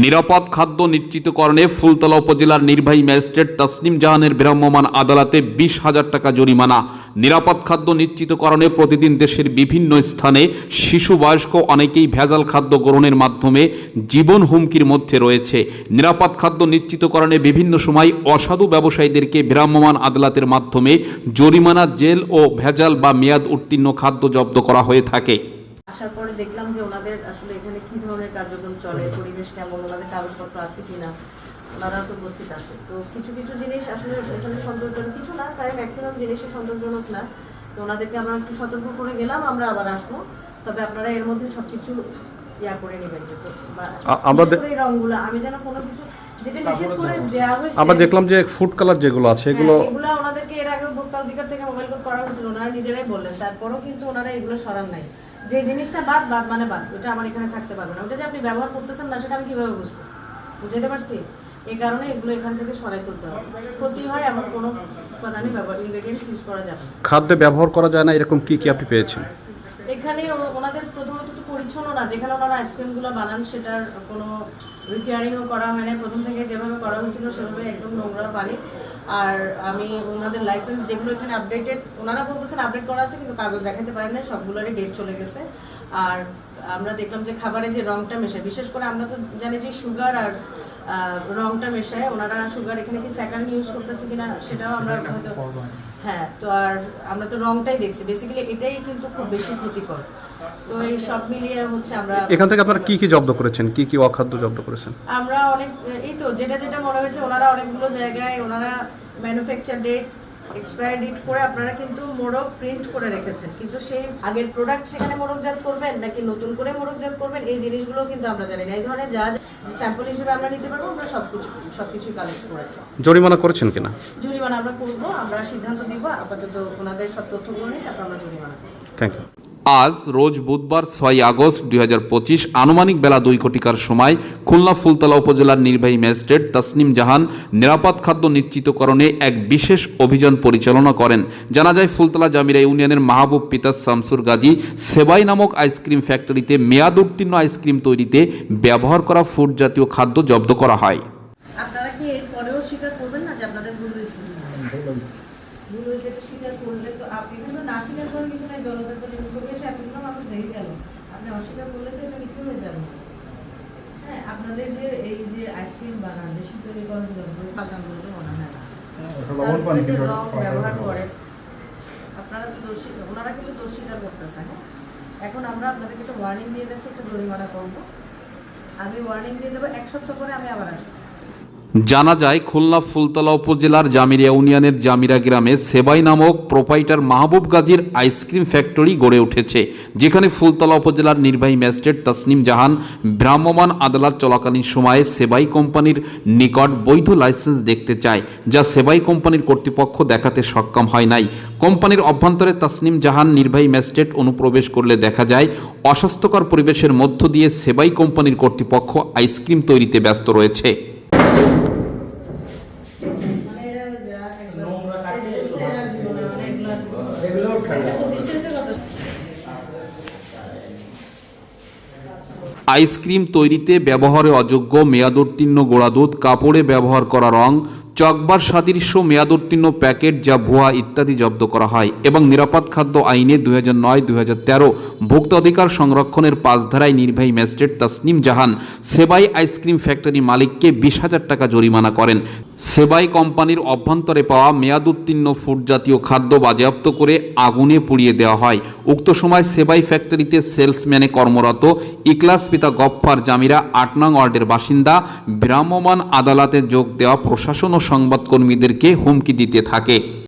নিরাপদ খাদ্য নিশ্চিতকরণে ফুলতলা উপজেলার নির্বাহী ম্যাজিস্ট্রেট তসলিম জাহানের ভ্রাম্যমাণ আদালতে বিশ হাজার টাকা জরিমানা। নিরাপদ খাদ্য নিশ্চিতকরণে প্রতিদিন দেশের বিভিন্ন স্থানে শিশু বয়স্ক অনেকেই ভেজাল খাদ্য গ্রহণের মাধ্যমে জীবন হুমকির মধ্যে রয়েছে। নিরাপদ খাদ্য নিশ্চিতকরণে বিভিন্ন সময় অসাধু ব্যবসায়ীদেরকে ভ্রাম্যমাণ আদালতের মাধ্যমে জরিমানা, জেল ও ভেজাল বা মেয়াদ উত্তীর্ণ খাদ্য জব্দ করা হয়ে থাকে। আসার পরে দেখলাম যে ওনাদের আসলে এখানে কি ধরনের কার্যক্রম চলে পরিবেশ কেমন ওনাদের কাগজপত্র আছে কিনা ওনারা তো উপস্থিত আছে। তো কিছু কিছু জিনিস আসলে এখানে সন্তোষজনক কিছু না তাই ম্যাক্সিমাম জিনিসই সন্তোষজনক না। তো ওনাদেরকে আমরা একটু সতর্ক করে গেলাম আমরা আবার আসব। তবে আপনারা এর মধ্যে সবকিছু ইয়া করে নেবেন যে বা- আ- আমরা বিশেষ দে- করে আমি যেন কোনো কিছু যেটা দেওয়া হয়েছে আমরা দেখলাম যে ফুড কালার যেগুলো আছে এগুলো হ্যাঁ, ওনাদেরকে এর আগে ভোক্তা অধিকার থেকে মোবাইল কোড করা হয়েছিল ওনারা নিজেরাই বললেন। তারপরও কিন্তু ওনারা এগুলো সরান নাই। যে জিনিসটা বাদ বাদ মানে বাদ ওটা আমার এখানে থাকতে পারবে না। ওটা যে আপনি ব্যবহার করতেছেন না সেটা আমি কীভাবে বুঝব? বুঝাতে পারছি? এই কারণে এগুলো এখান থেকে সরাই ফেলতে হবে। ক্ষতি হয় এমন কোনো উপাদানই ব্যবহার ইনগ্রেডিয়েন্টস ইউজ করা যাবে খাদ্যে ব্যবহার করা যায় না এরকম কি কি আপনি পেয়েছেন? এখানে ওনাদের প্রথমত তো পরিচ্ছন্ন না যেখানে ওনারা আইসক্রিমগুলো বানান সেটার কোনো রিপেয়ারিংও করা হয় না প্রথম থেকে যেভাবে করা হয়েছিল সেভাবে একদম নোংরা পানি। আর আমি ওনাদের লাইসেন্স যেগুলো এখানে আপডেটেড ওনারা বলতেছেন আপডেট করা আছে, কিন্তু কাগজ দেখাতে পারেন না সবগুলোরই ডেট চলে গেছে। আর আমরা দেখলাম যে খাবারে যে রংটা মেশে বিশেষ করে আমরা তো জানি যে সুগার আর রংটা মেশায়। ওনারা সুগার এখানে কি সেকেন্ড ইউজ করতেছে কিনা সেটাও আমরা হয়তো হ্যাঁ তো আর আমরা তো রংটাই দেখছি। বেসিক্যালি এটাই কিন্তু খুব বেশি ক্ষতিকর। তো এই সব মিলিয়ে হচ্ছে আমরা এখান থেকে আপনারা কি কি জব্দ করেছেন? কি কি অখাদ্য জব্দ করেছেন? আমরা অনেক এই তো যেটা যেটা মনে হয়েছে ওনারা অনেকগুলো জায়গায় ওনারা ম্যানুফ্যাকচার ডেট এক্সপায়ার ডেট করে আপনারা কিন্তু মোড়ক প্রিন্ট করে রেখেছেন। কিন্তু সেই আগের প্রোডাক্ট সেখানে মোড়কজাত করবেন নাকি নতুন করে মোড়কজাত করবেন এই জিনিসগুলো কিন্তু আমরা জানি না। এই ধরনের যা যা স্যাম্পল হিসেবে আমরা নিতে পারব আমরা সবকিছু সবকিছুই কালেক্ট করেছি। জরিমানা করেছেন কিনা? জরিমানা আমরা করব আমরা সিদ্ধান্ত দিব আপাতত ওনাদের সব তথ্যগুলো নিয়ে তারপর আমরা জরিমানা করব। থ্যাংক ইউ আজ রোজ বুধবার ছয় আগস্ট দুই হাজার পঁচিশ আনুমানিক বেলা দুই কোটিকার সময় খুলনা ফুলতলা উপজেলার নির্বাহী ম্যাজিস্ট্রেট তসনিম জাহান নিরাপদ খাদ্য নিশ্চিতকরণে এক বিশেষ অভিযান পরিচালনা করেন। জানা যায়, ফুলতলা জামিরা ইউনিয়নের মাহবুব পিতাস শামসুর গাজী সেবাই নামক আইসক্রিম ফ্যাক্টরিতে মেয়াদ উত্তীর্ণ আইসক্রিম তৈরিতে ব্যবহার করা ফুড জাতীয় খাদ্য জব্দ করা হয়। আপনারা কি এর পরেও স্বীকার করবেন না যে আপনাদের ভুল হয়েছে? ভুল হয়েছে এটা স্বীকার করলে তো আপনি কিন্তু না স্বীকার করলে কিন্তু না জনজাত কিন্তু চলে এসে মানুষ দেখে গেল। আপনি অস্বীকার করলে তো এটা মিথ্যে হয়ে যাবে। হ্যাঁ আপনাদের যে এই যে আইসক্রিম বানান যে শীতলীকরণ যন্ত্র পাল্টান বলতে মনে হয় রং ব্যবহার করেন আপনারা তো দোষী ওনারা কিন্তু দোষ স্বীকার করতেছে হ্যাঁ? এখন আমরা আপনাদেরকে ওয়ার্নিং দিয়ে যাচ্ছি একটা জরিমানা করব। আমি ওয়ার্নিং দিয়ে যাব এক সপ্তাহ পরে আমি আবার আসব। জানা যায়, খুলনা ফুলতলা উপজেলার জামিরা ইউনিয়নের জামিরা গ্রামে সেবাই নামক প্রোপাইটার মাহবুব গাজীর আইসক্রিম ফ্যাক্টরি গড়ে উঠেছে, যেখানে ফুলতলা উপজেলার নির্বাহী ম্যাজিস্ট্রেট তসনিম জাহান, ভ্রাম্যমাণ আদালত চলাকালীন সময়ে সেবাই কোম্পানির নিকট বৈধ লাইসেন্স দেখতে চায়, যা সেবাই কোম্পানির কর্তৃপক্ষ দেখাতে সক্ষম হয় নাই। কোম্পানির অভ্যন্তরে তসনিম জাহান নির্বাহী ম্যাজিস্ট্রেট অনুপ্রবেশ করলে দেখা যায়, অস্বাস্থ্যকর পরিবেশের মধ্য দিয়ে সেবাই কোম্পানির কর্তৃপক্ষ আইসক্রিম তৈরিতে ব্যস্ত রয়েছে। আইসক্রিম তৈরিতে ব্যবহারে অযোগ্য মেয়াদোত্তীর্ণ গোড়া দুধ কাপড়ে ব্যবহার করা রং চকবার সাদৃশ্য মেয়াদোত্তীর্ণ প্যাকেট যা ভুয়া ইত্যাদি জব্দ করা হয় এবং নিরাপদ খাদ্য আইনে দুই হাজার নয় দুই হাজার তেরো ভোক্তা অধিকার সংরক্ষণের পাঁচধারায় নির্বাহী ম্যাজিস্ট্রেট তাসনিম জাহান সেবাই আইসক্রিম ফ্যাক্টরি মালিককে বিশ হাজার টাকা জরিমানা করেন। সেবাই কোম্পানির অভ্যন্তরে পাওয়া মেয়াদ উত্তীর্ণ ফুড জাতীয় খাদ্য বাজেয়াপ্ত করে আগুনে পুড়িয়ে দেওয়া হয়। উক্ত সময় সেবাই ফ্যাক্টরিতে সেলসম্যানে কর্মরত ইকলাস পিতা গফফার জামিরা আট নং ওয়ার্ডের বাসিন্দা ভ্রাম্যমাণ আদালতে যোগ দেওয়া প্রশাসন ও সংবাদকর্মীদেরকে হুমকি দিতে থাকে।